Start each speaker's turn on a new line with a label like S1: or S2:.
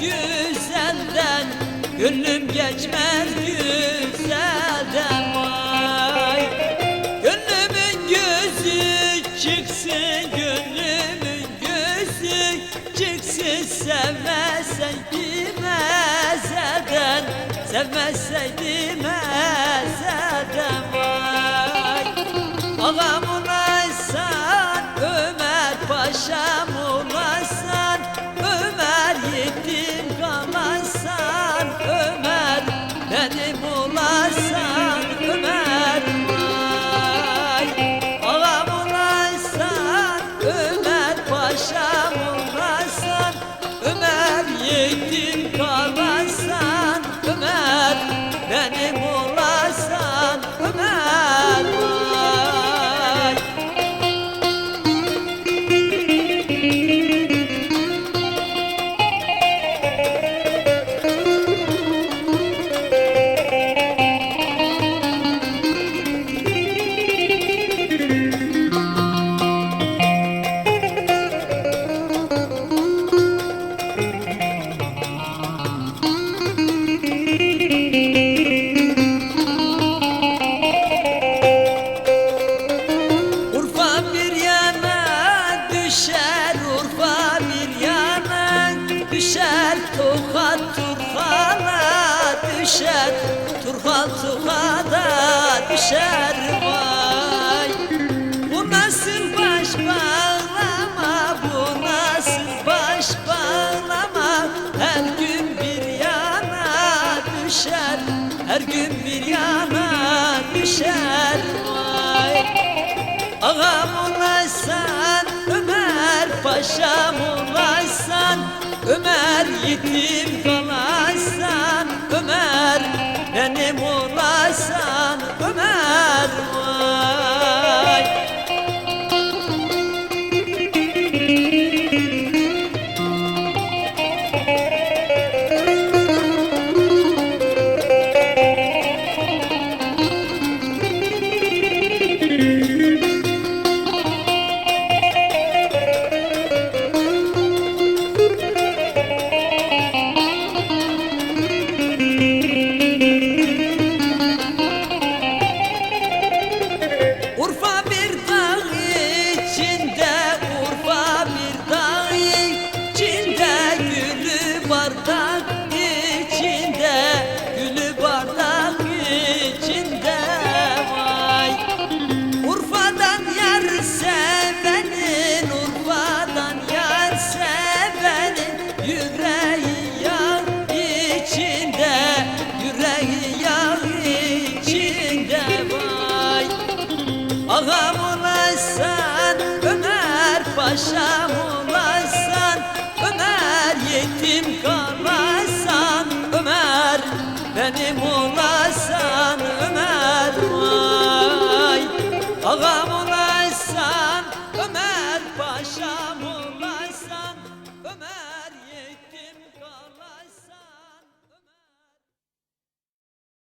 S1: güzelden Gönlüm geçmez güzelden vay. Gönlümün gözü çıksın Gönlümün gözü çıksın. Sevmezsen kimezeden Sevmezsen kimezeden vay. Ağlam Russia. Tuhan Tuhan'a düşer Turhan Tuhan'a düşer vay. Bu nasıl baş bağlama Bu nasıl baş bağlama? Her gün bir yana düşer Her gün bir yana düşer. yetnim kal paşam olasan Ömer yetim kalasan Ömer benim olasan Ömer. Vay ağam